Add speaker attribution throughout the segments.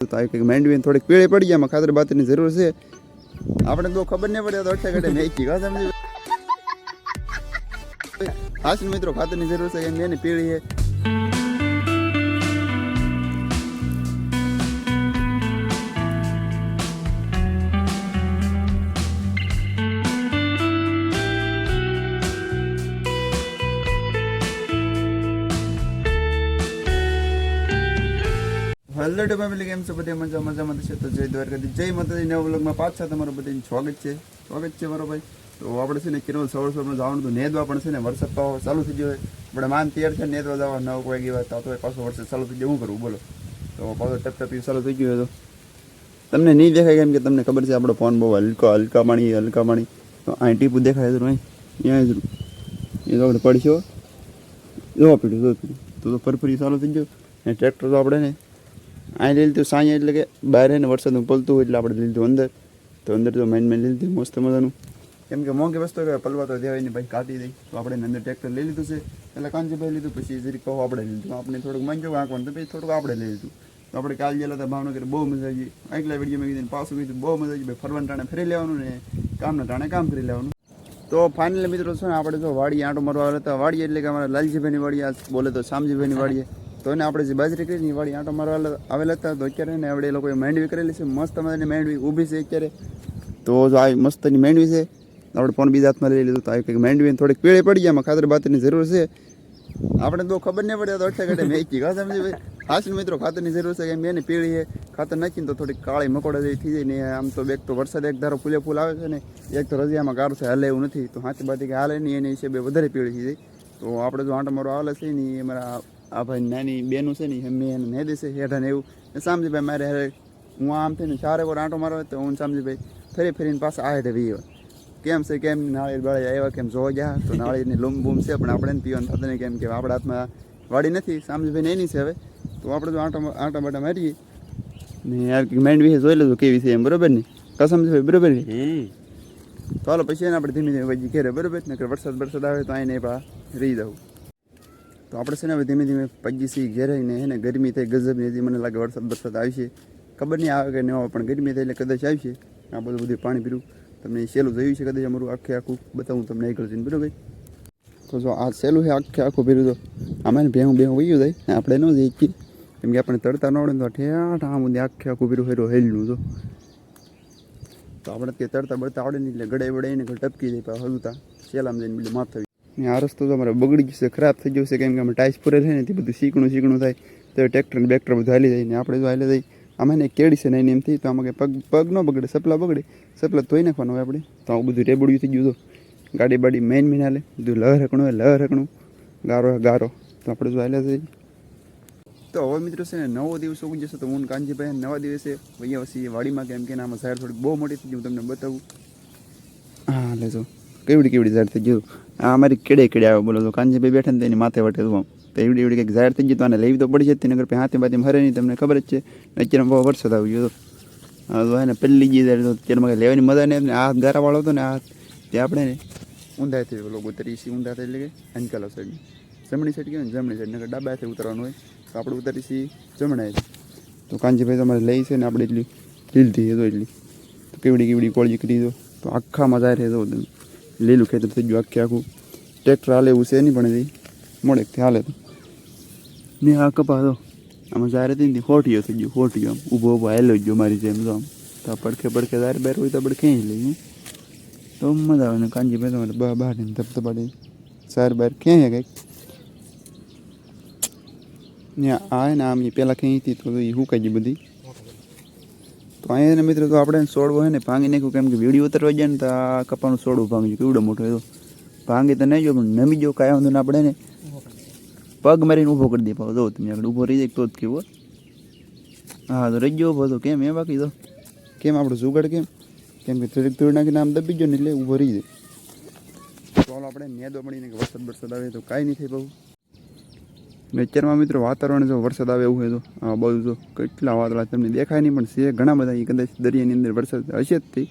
Speaker 1: તો આવી કંઈક થોડીક પીળે પડી ગયા ખાતર બાતરની જરૂર છે. આપણે તો ખબર નહીં પડે, તો અઠે ઘટે મેચી કા સમજી હાસ મિત્રો, ખાતરની જરૂર છે કે મેં પીળી છે. હેલો ટુ ફેમિલી કેમ છો બધા મજા મજામાં છે તો જય દ્વારકાથી જય માતાજી નવા વ્લોગમાં પાછા તમારું બધાનું સ્વાગત છે સ્વાગત છે મારો ભાઈ તો આપણે છે ને કિરણ સવાર સવારમાં જવાનું તો નેદવા પણ છે ને વરસાદ તો ચાલુ થઈ ગયો હોય આપણે માન તૈયાર છે નેદવા જવા નવ કોઈ ગઈ વાત તો પાછો વરસાદ ચાલુ થઈ ગયો શું કરવું બોલો તો પાછો ટપ ટપી ચાલુ થઈ ગયો હતો તમને નહીં દેખાય કેમ કે તમને ખબર છે આપણો ફોન બહુ હલકો હલકા પાણી હલકા પાણી તો અહીં ટીપું દેખાય તો અહીં ત્યાં જ એ તો આપણે પડશો જોવા પીડ્યું જોવા પીડ્યું તો ફરફરી ચાલુ થઈ ગયો અને ટ્રેક્ટર તો આપણે ને અહીં લીધું સાંજે એટલે કે બહાર ને વરસાદનું પલતું હોય એટલે આપણે લીધું અંદર. તો અંદર તો મેન મેન લીધું મસ્ત મજાનું. કેમ કે મોંઘી વસ્તુ કે પલવા તો દેવાય ને ભાઈ કાઢી દઈ. તો આપણે અંદર ટ્રેક્ટર લઈ લીધું છે. એટલે કાંજીભાઈ લીધું, પછી જરીક કહો આપણે લીધું. આપણે થોડુંક માંગ્યું આંકવાનું તો પછી થોડુંક આપણે લઈ લીધું. તો આપણે કાલ ગયેલા હતા ભાવનગર, બહુ મજા આવી આગલા વીડિયો મેં કીધું પાછું કીધું, બહુ મજા આવી ભાઈ ફરવાના ટાણે ફરી લેવાનું ને કામના ટાણે કામ ફરી લેવાનું. તો ફાઇનલ મિત્રો છે આપણે જો વાડી આંટો મારવા આવ્યા હતા. વાડી એટલે કે અમારા લાલજીભાઈની આ બોલે તો શામજીભાઈની વાડીએ. તો એને આપણે જે બાજરી કરી વાળી આંટો મારવા આવેલા- હતા, તો અત્યારે ને આપણે એ લોકોએ માંડવી કરેલી છે. મસ્ત મજાની માંડવી ઊભી છે અત્યારે. તો જો આ મસ્તની માંડવી છે, આપણે ફોન બીજા હાથમાં લઈ લીધું તો આવી કંઈક માંડવી થોડીક પીળી પડી ગયા ખાતર બાતરની જરૂર છે. આપણે તો ખબર નહીં પડે તો અઠે ઘટે મેચી કા સમજી ભાઈ. હાસી મિત્રો, ખાતરની જરૂર છે કેમ એની પીળી છે? ખાતર નાખીને તો થોડીક કાળી મકોડા જેવી થઈ જાય ને આમ તો એક તો વરસાદ એક ધારો ફૂલે ફૂલ આવે છે ને, એક તો રજિયામાં ગાર છે, હાલે એવું નથી. તો હાથી બાથી કે હાલે નહીં, એની હિસાબે વધારે પીળી થઈ જાય. તો આપણે જો આંટો મારો આવેલા છે ને, એ અમારા આ ભાઈ નાની બેનું છે ને મેં એને મેં દેશે છે હેઠા ને એવું. ને સામજીભાઈ મારે હારે હું આમ થઈને ચારે વાર આંટો મારો તો હું સામજીભાઈ ફરી ફરીને પાછા આવે તે વીવા કેમ છે કેમ નાળિયેર બાળી આવ્યા કેમ જોવા ગયા? તો નાળિયેરની લૂમ બૂમ છે પણ આપણે પીવાનું થતું નહીં. કેમ કે આપણા હાથમાં વાડી નથી સામજીભાઈ એની છે હવે. તો આપણે જો આંટો આંટા બાટા મારીએ. ને યાર મેન્ડ વિશે જોઈ લેજો કેવી છે એમ બરોબર ને? કસમજીભાઈ બરોબર ને? તો હાલો પછી એને આપણે ધીમે ધીમે વજી ઘેરે બરોબર? ને વરસાદ વરસાદ આવે તો આઈને પા રહી જવું તો આપણે છે ને હવે ધીમે ધીમે પગીસી ઘેરાઈને હે ને ગરમી થઈ ગજબની હતી મને લાગે વરસાદ વરસાદ આવશે. ખબર નહીં આવે કે ન આવે, પણ ગરમી થઈ એટલે કદાચ આવશે. આ બધું બધું પાણી પીરું તમને સહેલું જોયું છે કદાચ અમારું આખે આખું? બતાવું તમને આગળ જઈને, બરોબર? તો જો આ સહેલું છે આખે આખું પીરું તો આમાં ને ભેહું ભેહું વયું જાય આપણે ન જઈ કે. કેમ કે આપણે તરતા ન આવડે ને તો ઠેઠ આમ સુધી આખે આખું પીરું હેરો હેલનું તો તો આપણે તે તરતા બળતા આવડે નહીં એટલે ગળે વડાઈને ને ટપકી જાય, પાછા હલતા. સેલામાં જઈને બીજું માથે ને આ રસ્તો તો અમારે બગડી ગયો છે, ખરાબ થઈ ગયો છે, કેમ કે અમે ટાઈસ પૂરે છે ને, તે બધું શીકણું શીકણું થાય. તો ટ્રેક્ટર બેક્ટર બધું હાલી જાય ને, આપણે જો હાલી જાય. આમાં ને એક કેડી છે ને, એની એમ તો આમાં પગ પગ ન બગડે, સપલા બગડે. સપલા ધોઈ નાખવાનું હોય આપણે. તો આવું બધું રેબડ્યું થઈ ગયું તો. ગાડી બાડી મેન મેન હાલે. બધું લહર હકણું હોય લહર હકણું ગારો ગારો. તો આપણે જો હાલ્યા જઈએ. તો હવે મિત્રો છે ને, નવો દિવસ ઉગી જશે તો હું કાનજીભાઈ નવા દિવસે વૈયા વસી વાડીમાં, કેમ કે આમાં ઝાડ થોડીક બહુ મોટી થઈ ગયું તમને બતાવું. હા લેજો કેવડી કેવડી ઝાડ થઈ ગયું. આ અમારી કેડે કેડે આવે બોલો તો. કાનજીભાઈ બેઠા ને તેની માથે વટે જોવા તો એવડી એવડી કંઈક ઝાડ થઈ ગયું તો આને લેવી તો પડી જતી નગર પછી હાથે બાથી હરે નહીં, તમને ખબર જ છે. અત્યારે બહુ વરસાદ આવી ગયો તો એને પહેલી ગઈ ઝાડ તો અત્યારે લેવાની મજા નહીં આ હાથ ગારાવાળો હતો ને, આ હાથ. તે આપણે ને ઊંધાથી લોકો ઉતરી છીએ ઊંધા એટલે કે અંકાલો સાઈડ જમણી સાઈડ કહેવાય ને, જમણી સાઈડ નગર ડાબા ઉતરવાનું હોય, તો આપણે ઉતરી છીએ જમણાએ તો કાનજીભાઈ તમારે લઈ છે ને, આપણે એટલી લીધી તો એટલી. તો કેવડી કેવડી કોળજી કરી દો તો આખા મજા રહે તો. લીલું ખેતર થઈ ગયું આખે આખું ટ્રેક્ટર હાલે એવું છે નહીં પણ એ મોડેકથી હાલે તો. ને આ કપા તો, આમાં જ્યારે હતી ને હોટીયો થઈ ગયો હોટીયો આમ ઊભો ઊભો હેલો ગયો મારી જેમ તો આમ. તો પડખે પડખે જારે બેર હોય તો આપણે ક્યાંય લઈએ તો મજા આવે ને કાનજીભાઈ મારે બહાર બહાર ને ધબધબાડી સાર બાર ક્યાંય કંઈક. ને આ ને આમ એ પહેલાં ક્યાંય હતી તો એ હુકાઈ ગઈ બધી. તો અહીંયા મિત્રો તો આપણે સોડવો હોય ને, ભાંગી નાખ્યું કેમ કે વીડિયો ઉતરવા જાય ને તો આ કપાનું સોડવું ભાંગી ગયું કેવડો મોટો એવો ભાંગી તો નહીં જો, પણ નમી જો કાંઈ વાંધો ને આપણે ને. પગ મારીને ઊભો કરી દે પાછો. જો, તમે આગળ ઊભો રહી જાય તો જ કેવો હા. તો રહી ગયો ઊભો તો કેમ એ બાકી તો? કેમ, આપણો જુગાડ કેમ? કેમ કે થોડીક થોડી નાખીને આમ દબી ગયો ને એટલે ઊભો રહી જાય. હાલો આપણે નેદો મળીને વરસાદ વરસાદ આવે તો કાંઈ નહીં થાય બહુ ને અત્યારમાં મિત્રો વાતાવરણ જો વરસાદ આવે એવું હોય તો આ બાજુ જો કેટલા વાદળા તમને દેખાય નહીં, પણ છે ઘણા બધા એ કદાચ દરિયાની અંદર વરસાદ હશે જ તે.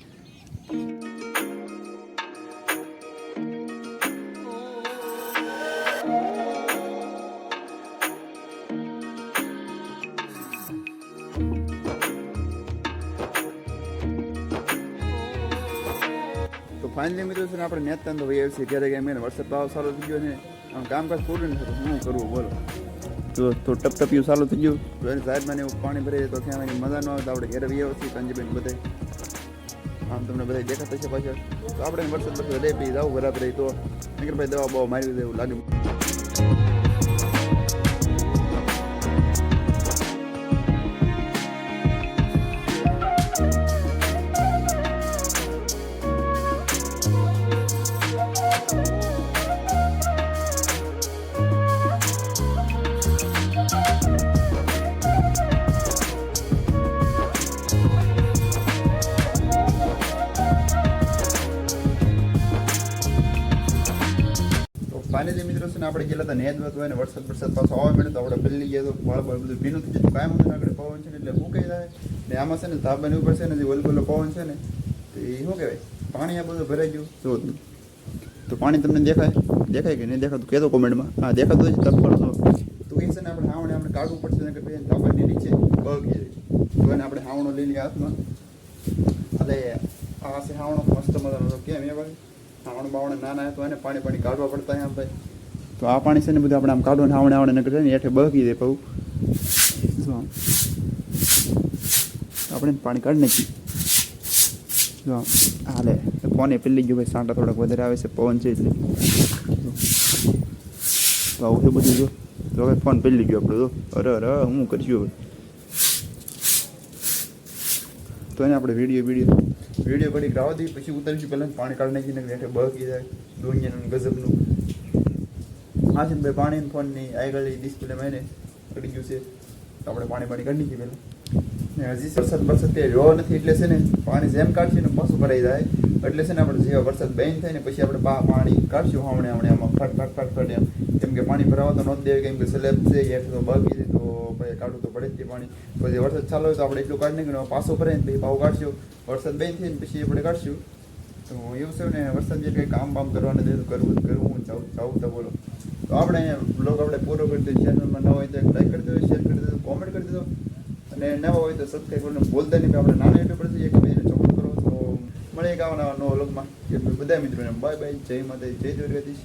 Speaker 1: તો ફાઇનલી મિત્રો છે આપણે નેતા તો ભાઈ આવ્યું છે. ત્યારે કે મેં વરસાદ ભાવ સારો થઈ ગયો છે. કામકાજ પૂરું નથી શું કરવું બોલો. તો તો ટપ ટપ્યું ચાલુ થઈ ગયું? તો સાહેબમાં એવું પાણી ભરે તો ત્યાં એની મજા ન આવે તો આપણે ઘેર વ્યવસ્થિત આવશે કંજીબેન બધે આમ તમને બધા દેખાતા છે પાછળ તો આપણે વરસાદ વરસાદ લે પી જાવ બરાબર તો. નીકળ ભાઈ દવા બહુ મારી દે એવું ને આપણે ગયેલા હતા નેદ હોય ને વરસાદ વરસાદ પાછો આવવા મળ્યો તો આપણે પલ્લી ગયા તો વાળ બાળ બધું ભીનું થઈ જતું કાંઈ વાંધો આગળ પવન છે ને એટલે કહી જાય. ને આમાં છે ને તાબાની ઉપર છે ને જે ઓલગોલો પવન છે ને, તો એ શું કહેવાય? પાણી આ બધું ભરાઈ ગયું. જો તો પાણી તમને દેખાય? દેખાય કે નહીં દેખાતું? કહેતો કોમેન્ટમાં. હા, દેખાતું જ તપ કરશો તો. એ છે ને આપણે હાવણે આપણે કાઢવું પડશે ને કે ભાઈ તાબાની નીચે બગી જાય. તો એને આપણે હાવણો લઈ લઈએ હાથમાં. એટલે આ છે હાવણો મસ્ત મજાનો કેમ એ ભાઈ? હાવણ બાવણ નાના તો એને પાણી પાણી કાઢવા પડતા એમ ભાઈ. તો આ પાણી છે ને બધું આપણે આમ કાઢવાનું હાવણે આવણે નકર છે ને હેઠે બગી દે પવું જો આમ. આપણે પાણી કાઢી નાખી જો આમ. હાલે કોને પેલી ગયું ભાઈ? સાંટા થોડાક વધારે આવે છે, પવન છે એટલે. તો આવું છે બધું જો. તો હવે ફોન પેલી ગયો આપણો, જો. અરે અરે હું કરશું હવે? તો એને આપણે વીડિયો વીડિયો વીડિયો કરી રાવા દઈએ, પછી ઉતારીશું. પહેલાં પાણી કાઢી નાખીને હેઠે બહકી જાય. દોનિયાનું ગજબનું. હા ને ભાઈ પાણી ફોનની આગળ ડિસ્પ્લે મેને પડી ગયું છે. તો આપણે પાણી પાણી કાઢી નાખીએ પહેલાં. ને હજી વરસાદ વરસાદ તે રહ્યો નથી એટલે છે ને પાણી જેમ કાઢશે ને પાછું ભરાઈ જાય. એટલે છે ને આપણે જેવા વરસાદ બેન થાય ને પછી આપણે પાણી કાઢશું હમણે હમણે આમાં ફટ ફટ ફટ ફટ એમ. કેમ કે પાણી ભરાવા તો નોંધ દેવી કેમ કે સ્લેબ છે એક તો બગી છે, તો પછી કાઢવું તો પડે જ છે પાણી. પછી વરસાદ ચાલુ હોય તો આપણે એટલું કાઢી નહીં પાછો ભરે ને પછી ભાવ કાઢશું. વરસાદ બેન થઈને ને પછી આપણે કાઢશું. તો એવું છે ને વરસાદ જે કંઈ કામ બામ કરવાને દે તો કરવું જ કરવું જાઉં જાવું તો બોલો. તો આપણે બ્લોગ આપણે પૂરો કરી દઈએ. ચેનલમાં ન હોય તો લાઈક કરી દો શેર કરી દો કોમેન્ટ કરી દો અને ન હોય તો સબસ્ક્રાઈબ કરીને બોલતા નહીં. આપણે નાના યુટ્યુબ પરથી એક બીજાને સપોર્ટ કરો. તો મળે એક આવા નવો નવા વ્લોગમાં બધા મિત્રોને બાય બાય જય માતા જય દ્વારકાધીશ.